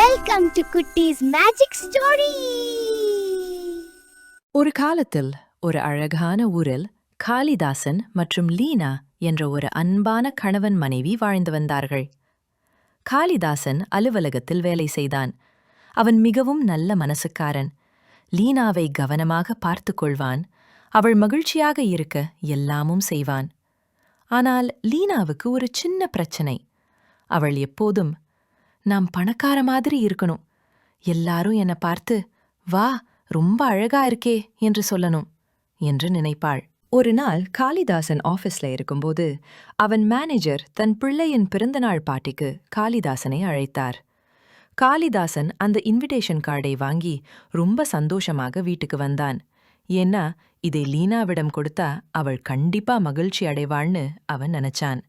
Welcome to குட்டீஸ் magic story ஒரு காலத்தில் ஒரு அழகான ஊரில் காளிதாசன் மற்றும் லீனா என்ற ஒரு அன்பான கணவன் மனைவி வாழ்ந்து வந்தார்கள். காளிதாசன் அலுவலகத்தில் வேலை செய்தான். அவன் மிகவும் நல்ல மனசுக்காரன். லீனாவை கவனமாக பார்த்துக் கொள்வான். அவள் மகிழ்ச்சியாக இருக்க எல்லாமும் செய்வான். ஆனால் லீனாவுக்கு ஒரு சின்ன பிரச்சனை. அவள் எப்போதும் நாம் பணக்கார மாதிரி இருக்கணும். எல்லாரும் என்னை பார்த்து வா ரொம்ப அழகா இருக்கே என்று சொல்லணும் என்று நினைப்பாள். ஒரு நாள் காளிதாசன் ஆபீஸ்ல இருக்கும்போது அவன் மேனேஜர் தன் பிள்ளையின் பிறந்தநாள் பாட்டிக்கு காளிதாசனை அழைத்தார். காளிதாசன் அந்த இன்விடேஷன் கார்டை வாங்கி ரொம்ப சந்தோஷமாக வீட்டுக்கு வந்தான். ஏன்னா இதை லீனாவிடம் கொடுத்தா அவள் கண்டிப்பா மகிழ்ச்சி அடைவாள்னு அவன் நினைச்சான்.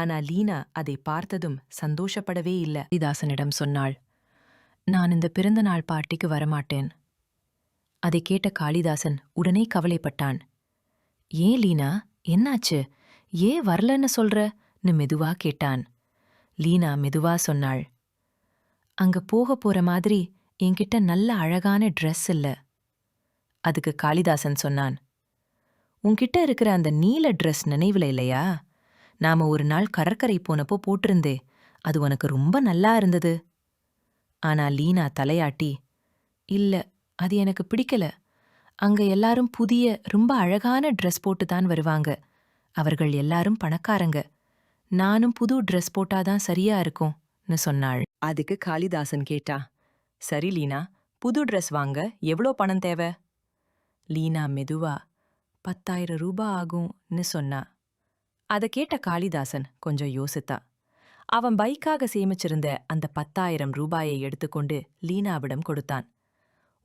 ஆனா லீனா அதை பார்த்ததும் சந்தோஷப்படவே இல்ல. ஹரிதாசனிடம் சொன்னாள் நான் இந்த பிறந்தநாள் பார்ட்டிக்கு வரமாட்டேன். அதை கேட்ட காளிதாசன் உடனே கவலைப்பட்டான். ஏன் லீனா? என்னாச்சு? ஏன் வரலன்னு சொல்றன்னு மெதுவா கேட்டான். லீனா மெதுவா சொன்னாள் அங்க போக போற மாதிரி என்கிட்ட நல்ல அழகான ட்ரெஸ் இல்ல. அதுக்கு காளிதாசன் சொன்னான் உன்கிட்ட இருக்கிற அந்த நீல ட்ரெஸ் நினைவுல இல்லையா? நாம ஒரு நாள் கடற்கரை போனப்போ போட்டிருந்தே. அது உனக்கு ரொம்ப நல்லா இருந்தது. ஆனா லீனா தலையாட்டி இல்ல அது எனக்கு பிடிக்கல. அங்க எல்லாரும் புதிய ரொம்ப அழகான ட்ரெஸ் போட்டு தான் வருவாங்க. அவர்கள் எல்லாரும் பணக்காரங்க. நானும் புது ட்ரெஸ் போட்டாதான் சரியா இருக்கும்னு சொன்னாள். அதுக்கு காளிதாசன் கேட்டா சரி லீனா புது ட்ரெஸ் வாங்க. எவ்வளோ பணம் தேவை? லீனா மெதுவா பத்தாயிரம் ரூபாய் ஆகும்னு சொன்னா. அதை கேட்ட காளிதாசன் கொஞ்சம் யோசித்தா. அவன் பைக்காக சேமிச்சிருந்த அந்த பத்தாயிரம் ரூபாயை எடுத்துக்கொண்டு லீனாவிடம் கொடுத்தான்.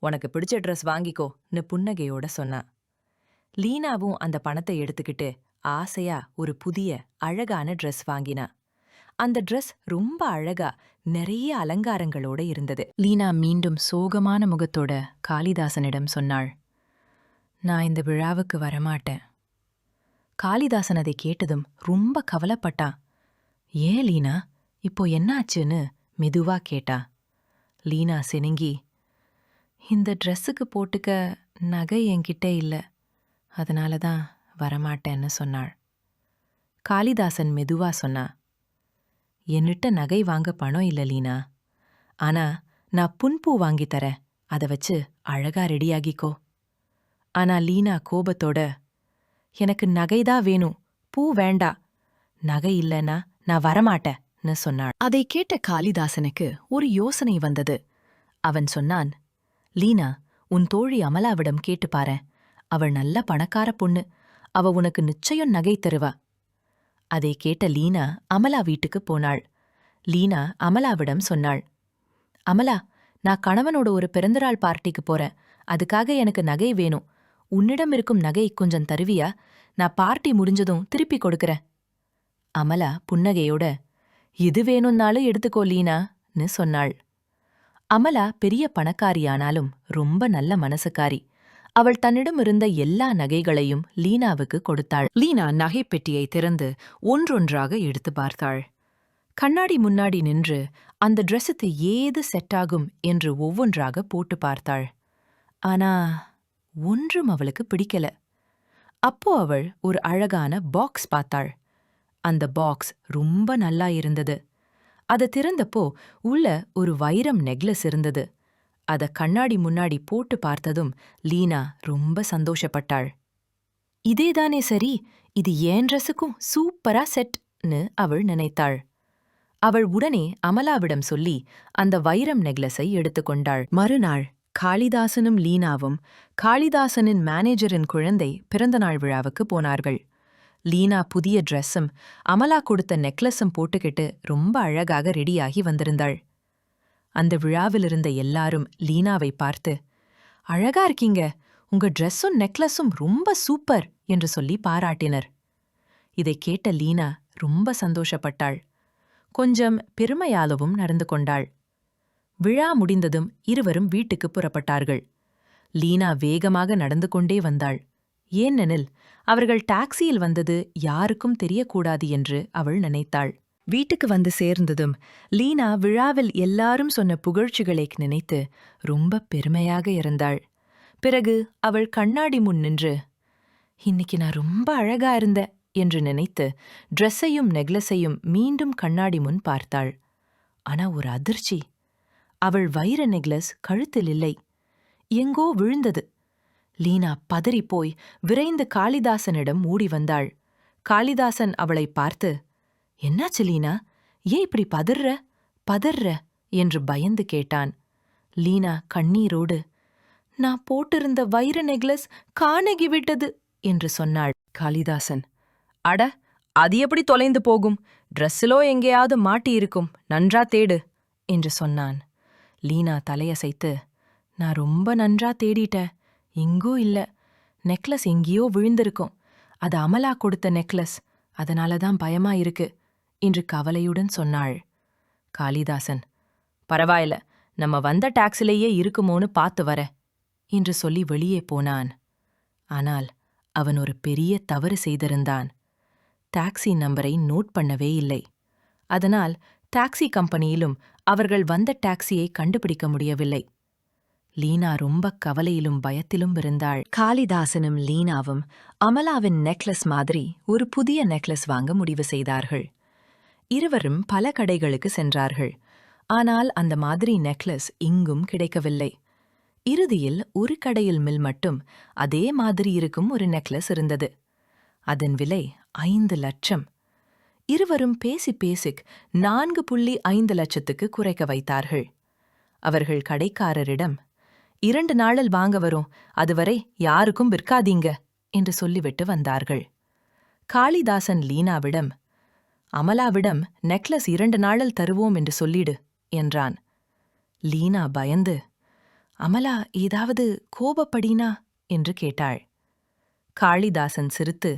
உனக்கு பிடிச்ச ட்ரெஸ் வாங்கிக்கோன்னு புன்னகையோட சொன்னான் லீனாவும் அந்த பணத்தை எடுத்துக்கிட்டு ஆசையா ஒரு புதிய அழகான ட்ரெஸ் வாங்கினா. அந்த ட்ரெஸ் ரொம்ப அழகா நிறைய அலங்காரங்களோட இருந்தது. லீனா மீண்டும் சோகமான முகத்தோட காளிதாசனிடம் சொன்னாள். நான் இந்த விழாவுக்கு வரமாட்டேன். காளிதாசன் அதை கேட்டதும் ரொம்ப கவலைப்பட்டான் ஏன் லீனா? இப்போ என்னாச்சுன்னு மெதுவா கேட்டா. லீனா செனுங்கி இந்த ட்ரெஸ்ஸுக்கு போட்டுக்க நகை என்கிட்ட இல்ல. அதனால தான் வரமாட்டேன்னு சொன்னாள். காளிதாசன் மெதுவா சொன்னா என்னிட்ட நகை வாங்க பணம் இல்ல லீனா. ஆனா நான் புன்பூ வாங்கி தரேன். அதை வச்சு அழகா ரெடியாகிக்கோ. ஆனா லீனா கோபத்தோட எனக்கு நகைதான் வேணும். பூ வேண்டா. நகை இல்லைன்னா நான் வரமாட்டேன்னு சொன்னாள். அதை கேட்ட காளிதாசனுக்கு ஒரு யோசனை வந்தது. அவன் சொன்னான் லீனா உன் தோழி அமலாவிடம் கேட்டு பாரேன். அவள் நல்ல பணக்கார பொண்ணு. அவ உனக்கு நிச்சயம் நகை தருவா. அதை கேட்ட லீனா அமலா வீட்டுக்கு போனாள். லீனா அமலாவிடம் சொன்னாள் அமலா நான் கணவனோட ஒரு பிறந்தநாள் பார்ட்டிக்கு போறேன். அதுக்காக எனக்கு நகை வேணும். உன்னிடம் இருக்கும் நகை கொஞ்சம் தருவியா? நான் பார்ட்டி முடிஞ்சதும் திருப்பி கொடுக்கறேன். அமலா புன்னகையோட எது வேணும்னாலும் எடுத்துக்கோ லீனான்னு சொன்னாள். அமலா பெரிய பணக்காரியானாலும் ரொம்ப நல்ல மனசுக்காரி. அவள் தன்னிடம் இருந்த எல்லா நகைகளையும் லீனாவுக்கு கொடுத்தாள். லீனா நகைப்பெட்டியை திறந்து ஒன்றொன்றாக எடுத்து பார்த்தாள். கண்ணாடி முன்னாடி நின்று அந்த ட்ரெஸ்ஸுக்கு ஏது செட்டாகும்? என்று ஒவ்வொன்றாக போட்டு பார்த்தாள். ஆனா ஒன்றும் அவளுக்கு பிடிக்கல. அப்போ அவள் ஒரு அழகான பாக்ஸ் பார்த்தாள். அந்த பாக்ஸ் ரொம்ப நல்லா இருந்தது. அதை திறந்தப்போ உள்ள ஒரு வைரம் நெக்லஸ் இருந்தது. அத கண்ணாடி முன்னாடி போட்டு பார்த்ததும் லீனா ரொம்ப சந்தோஷப்பட்டாள். இதேதானே சரி இது ஏன் ட்ரெஸ்ஸுக்கும் சூப்பரா செட்னு அவள் நினைத்தாள். அவள் உடனே அமலாவிடம் சொல்லி அந்த வைரம் நெக்லஸை எடுத்துக்கொண்டாள். மறுநாள் காளிதாசனும் லீனாவும் காளிதாசனின் மேனேஜரின் குழந்தை பிறந்தநாள் விழாவுக்கு போனார்கள். லீனா புதிய ட்ரெஸ்ஸும் அமலா கொடுத்த நெக்லஸும் போட்டுக்கிட்டு ரொம்ப அழகாக ரெடியாகி வந்திருந்தாள். அந்த விழாவில் இருந்த எல்லாரும் லீனாவை பார்த்து அழகா இருக்கீங்க. உங்க ட்ரெஸ்ஸும் நெக்லஸும் ரொம்ப சூப்பர் என்று சொல்லி பாராட்டினர். இதை கேட்ட லீனா ரொம்ப சந்தோஷப்பட்டாள். கொஞ்சம் பெருமையாலவும் நடந்து கொண்டாள். விழா முடிந்ததும் இருவரும் வீட்டுக்கு புறப்பட்டார்கள். லீனா வேகமாக நடந்து கொண்டே வந்தாள். ஏனெனில் அவர்கள் டாக்ஸியில் வந்தது யாருக்கும் தெரியக்கூடாது என்று அவள் நினைத்தாள். வீட்டுக்கு வந்து சேர்ந்ததும் லீனா விழாவில் எல்லாரும் சொன்ன புகழ்ச்சிகளை நினைத்து ரொம்ப பெருமையாக இருந்தாள். பிறகு அவள் கண்ணாடி முன் நின்று இன்னைக்கு நான் ரொம்ப அழகா இருந்த என்று நினைத்து ட்ரெஸ்ஸையும் நெக்லஸையும் மீண்டும் கண்ணாடி முன் பார்த்தாள். ஆனா ஒரு அதிர்ச்சி அவள் வைர நெக்லஸ் கழுத்தில் இல்லை. எங்கோ விழுந்தது. லீனா பதறிப்போய் விரைந்து காளிதாசனிடம் ஓடி வந்தாள். காளிதாசன் அவளை பார்த்து என்னாச்சு லீனா? ஏன் இப்படி பதற பதற என்று பயந்து கேட்டான். லீனா கண்ணீரோடு நான் போட்டிருந்த வைர நெக்லஸ் காணகி விட்டது என்று சொன்னாள் காளிதாசன். அட அது எப்படி தொலைந்து போகும்? ட்ரெஸ்ஸிலோ எங்கேயாவது மாட்டியிருக்கும். நன்றா தேடு என்று சொன்னான். லீனா தலையசைத்து நான் ரொம்ப நன்றா தேடிட்டேன் எங்கோ இல்ல. நெக்லஸ் எங்கேயோ விழுந்திருக்கும். அது அமலா கொடுத்த நெக்லஸ். அதனால தான் பயமா இருக்கு என்று கவலையுடன் சொன்னாள். காளிதாசன் பரவாயில்ல. நம்ம வந்த டாக்ஸிலேயே இருக்குமோன்னு பார்த்து வர என்று சொல்லி வெளியே போனான். ஆனால் அவன் ஒரு பெரிய தவறு செய்திருந்தான். டாக்ஸி நம்பரை நோட் பண்ணவே இல்லை. அதனால் டாக்ஸி கம்பெனியிலும் அவர்கள் வந்த டாக்ஸியை கண்டுபிடிக்க முடியவில்லை. லீனா ரொம்ப கவலையிலும் பயத்திலும் இருந்தாள். காளிதாசனும் லீனாவும் அமலாவின் நெக்லஸ் மாதிரி ஒரு புதிய நெக்லஸ் வாங்க முடிவு செய்தார்கள். இருவரும் பல கடைகளுக்கு சென்றார்கள். ஆனால் அந்த மாதிரி நெக்லஸ் இங்கும் கிடைக்கவில்லை. இறுதியில் ஒரு கடையில் மில் மட்டும் அதே மாதிரி இருக்கும் ஒரு நெக்லஸ் இருந்தது. அதன் விலை ஐந்து லட்சம். இருவரும் பேசி பேசிக் நான்கு புள்ளி ஐந்து லட்சத்துக்கு குறைக்க வைத்தார்கள். அவர்கள் கடைக்காரரிடம் இரண்டு நாளில் வாங்க வரும் அதுவரை யாருக்கும் விற்காதீங்க என்று சொல்லிவிட்டு வந்தார்கள். காளிதாசன் லீனாவிடம் அமலாவிடம் நெக்லஸ் இரண்டு நாளில் தருவோம் என்று சொல்லிடு என்றான். லீனா பயந்து அமலா ஏதாவது கோபப்படினா? என்று கேட்டாள். காளிதாசன் சிரித்து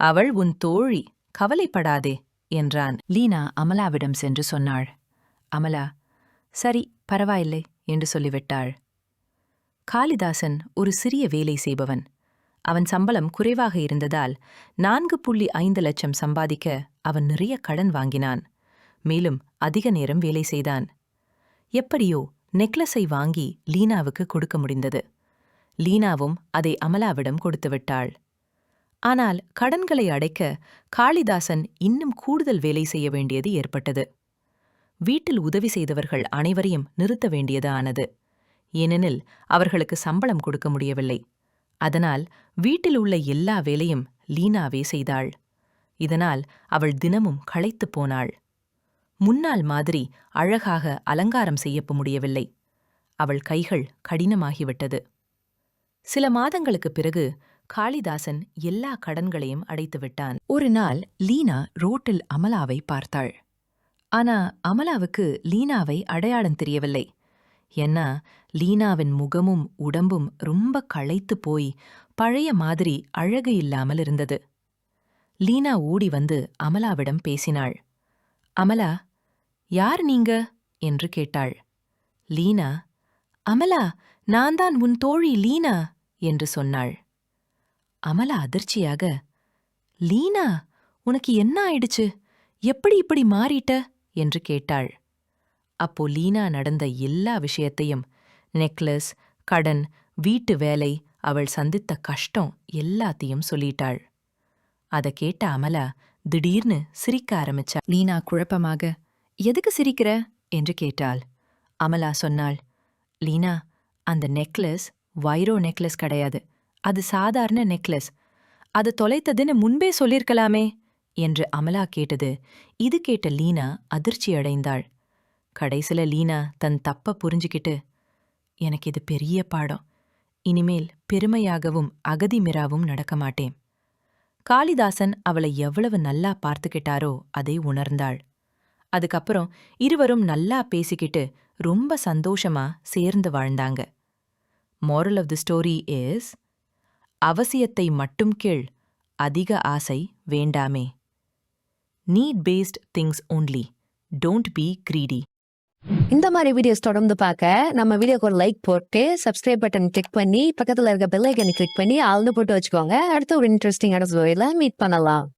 அவள் உன் தோழி கவலைப்படாதே என்றான். லீனா அமலாவிடம் சென்று சொன்னாள். அமலா சரி பரவாயில்லை என்று சொல்லிவிட்டாள். காளிதாசன் ஒரு சிறிய வேலை செய்பவன். அவன் சம்பளம் குறைவாக இருந்ததால் நான்கு புள்ளி ஐந்து லட்சம் சம்பாதிக்க அவன் நிறைய கடன் வாங்கினான். மேலும் அதிக நேரம் வேலை செய்தான். எப்படியோ நெக்லஸை வாங்கி லீனாவுக்கு கொடுக்க முடிந்தது. லீனாவும் அதை அமலாவிடம் கொடுத்துவிட்டாள் ஆனால் கடன்களை அடைக்க காளிதாசன் இன்னும் கூடுதல் வேலை செய்ய வேண்டியது ஏற்பட்டது. வீட்டில் உதவி செய்தவர்கள் அனைவரையும் நிறுத்த வேண்டியது ஆனது. ஏனெனில் அவர்களுக்கு சம்பளம் கொடுக்க முடியவில்லை. அதனால் வீட்டில் உள்ள எல்லா வேலையும் லீனாவே செய்தாள். இதனால் அவள் தினமும் களைத்துப் போனாள். முன்னால் மாதிரி அழகாக அலங்காரம் செய்யப்ப முடியவில்லை. அவள் கைகள் கடினமாகிவிட்டது. சில மாதங்களுக்குப் பிறகு காளிதாசன் எல்லா கடன்களையும் அடைத்து விட்டான். ஒரு நாள் லீனா ரோட்டில் அமலாவை பார்த்தாள். ஆனா அமலாவுக்கு லீனாவை அடையாளம் தெரியவில்லை. ஏன்னா லீனாவின் முகமும் உடம்பும் ரொம்ப களைத்து போய் பழைய மாதிரி அழகு இல்லாமல் இருந்தது. லீனா ஓடி வந்து அமலாவிடம் பேசினாள். அமலா யார் நீங்க? என்று கேட்டாள். லீனா அமலா நான் தான் உன் தோழி லீனா என்று சொன்னாள். அமலா அதிர்ச்சியாக லீனா உனக்கு என்ன ஆயிடுச்சு? எப்படி இப்படி மாறிட்ட? என்று கேட்டாள். அப்போ லீனா நடந்த எல்லா விஷயத்தையும் நெக்லஸ் கடன் வீட்டு வேலை அவள் சந்தித்த கஷ்டம் எல்லாத்தையும் சொல்லிட்டாள். அதை கேட்ட அமலா திடீர்னு சிரிக்க ஆரம்பிச்சா லீனா குழப்பமாக எதுக்கு சிரிக்கிற? என்று கேட்டாள். அமலா சொன்னாள் லீனா அந்த நெக்லஸ் வைரோ நெக்லஸ் கிடையாது. அது சாதாரண நெக்லஸ். அது தொலைத்ததுன்னு முன்பே சொல்லிருக்கலாமே என்று அமலா கேட்டது. இது கேட்ட லீனா அதிர்ச்சி அடைந்தாள். கடைசில லீனா தன் தப்ப புரிஞ்சுக்கிட்டு எனக்கு இது பெரிய பாடம். இனிமேல் பெருமையாகவும் அகதிமிராவும் நடக்க மாட்டேன். காளிதாசன் அவளை எவ்வளவு நல்லா பார்த்துக்கிட்டாரோ அதை உணர்ந்தாள். அதுக்கப்புறம் இருவரும் நல்லா பேசிக்கிட்டு ரொம்ப சந்தோஷமா சேர்ந்து வாழ்ந்தாங்க. Moral of the story is அவசியத்தை மட்டும் கீழ் அதிக ஆசை வேண்டாமே. Need based things only don't be greedy இந்த மாதிரி வீடியோஸ் தொடர்ந்து பார்க்க நம்ம வீடியோக்கு ஒரு லைக் போட்டு சப்ஸ்கிரைப் பட்டன் கிளிக் பண்ணி பக்கத்துல இருக்க பெல் ஐக்கனை கிளிக் பண்ணி ஆள்னு போட்டு வச்சுக்கோங்க. அடுத்த ஒரு இன்ட்ரெஸ்டிங்கான ஸ்டோரியில மீட் பண்ணலாம்.